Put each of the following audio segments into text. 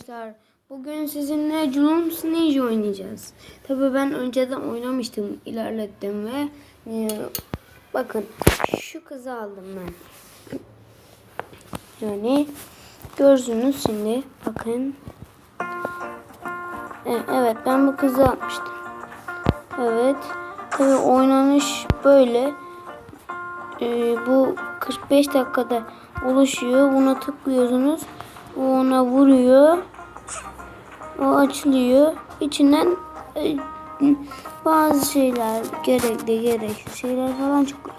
arkadaşlar. Bugün sizinle Julum Snake oynayacağız. Tabi ben önceden oynamıştım, ilerlettim ve e, bakın şu kızı aldım ben. Yani gördünüz şimdi bakın. E, evet ben bu kızı almıştım. Evet. Tabi oynanış böyle. E, bu 45 dakikada oluşuyor. Buna tıklıyorsunuz. O ona vuruyor. O açılıyor. İçinden e, bazı şeyler gerekli gereksiz şeyler falan çıkıyor.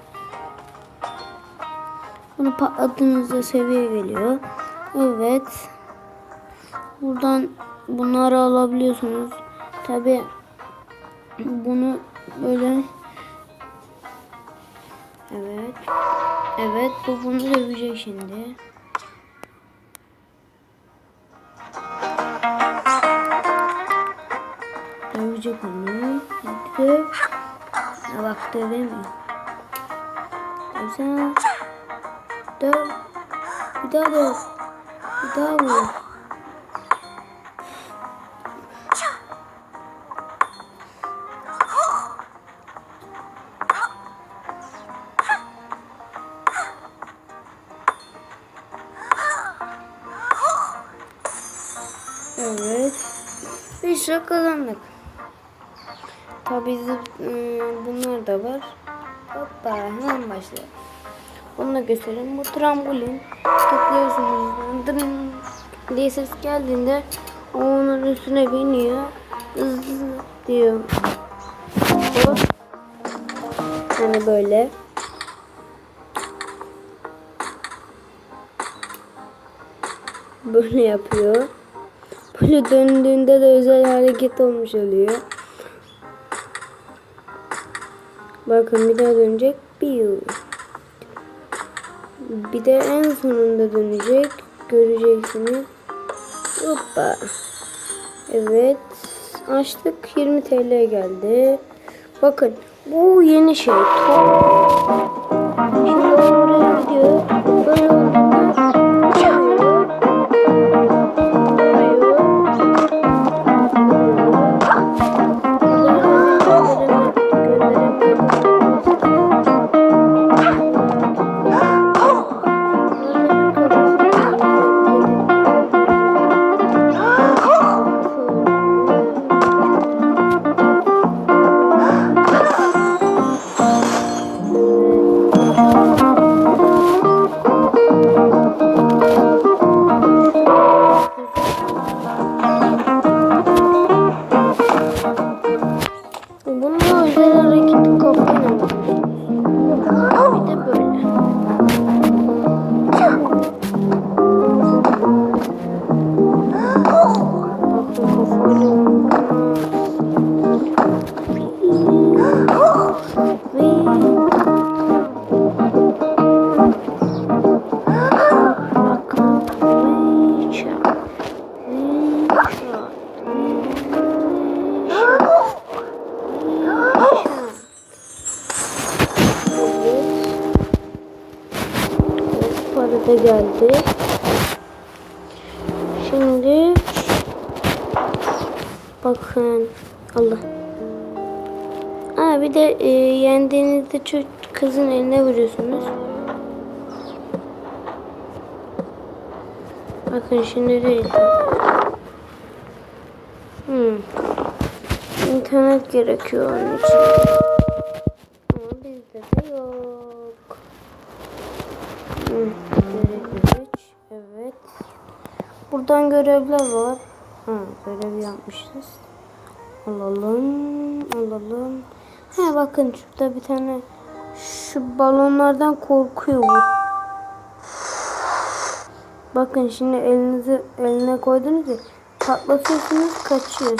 Bunu patladığınızda seviye geliyor. Evet. Buradan bunları alabiliyorsunuz. Tabi bunu böyle Evet. Evet bu bunu dövecek şimdi. Dövecek onu. Ha bak dövemiyor. Dövsene. Döv. Bir daha döv. Bir daha vur. Evet. Bir şey kazandık. Tabii zıp- ıı, bunlar da var. Hoppa hemen başlayalım. Onu da göstereyim. Bu trambolin. Tıklıyorsunuz. Dırın diye ses geldiğinde onun üstüne biniyor. Hızlı diyor. Bu. Hani böyle. Böyle yapıyor. Böyle döndüğünde de özel hareket olmuş oluyor. Bakın bir daha dönecek. Bir Bir de en sonunda dönecek. Göreceksiniz. Hoppa. Evet. Açtık. 20 TL geldi. Bakın. Bu yeni şey. Top. Da geldi. Şimdi bakın Allah. Aa bir de e, yendiğinizde çocuk kızın eline vuruyorsunuz. Bakın şimdi değil. Hmm. İnternet gerekiyor onun için. Ama bizde de yok. Hmm. Buradan görevler var. Ha, görev yapmışız. Alalım. Alalım. Ha bakın şurada bir tane şu balonlardan korkuyor bu. Bakın şimdi elinizi eline koydunuz ya patlatıyorsunuz kaçıyor.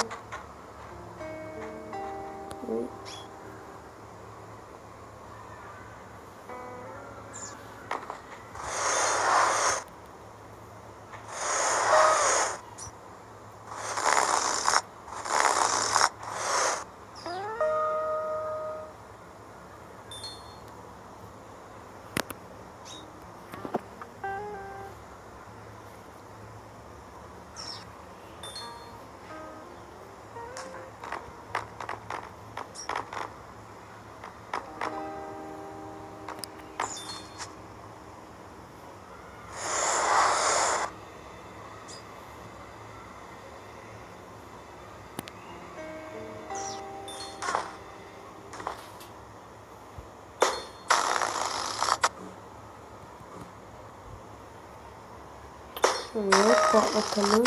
Patlatalım.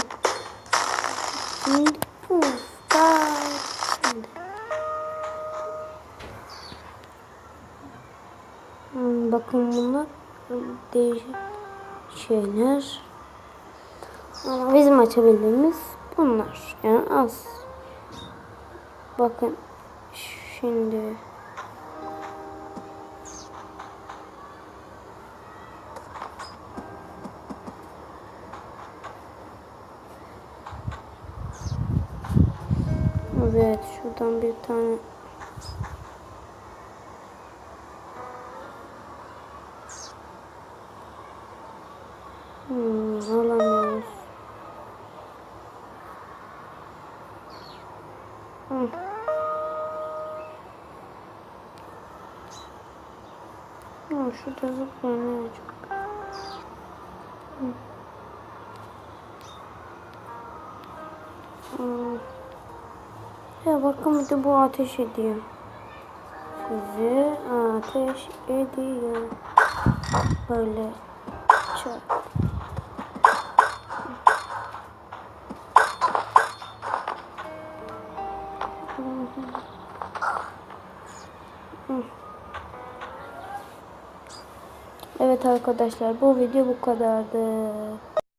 Bak. Şimdi. Hmm, bakın bunlar değişik şeyler. Ama bizim açabildiğimiz bunlar. Yani az. Bakın şimdi Evet şuradan bir tane Hmm, alamıyoruz. Hı. Ha, şurada zıplanıyor çok. Hı. Hmm. Ya bakın bir de bu ateş ediyor. Sizi ateş ediyor. Böyle çok. Evet arkadaşlar bu video bu kadardı.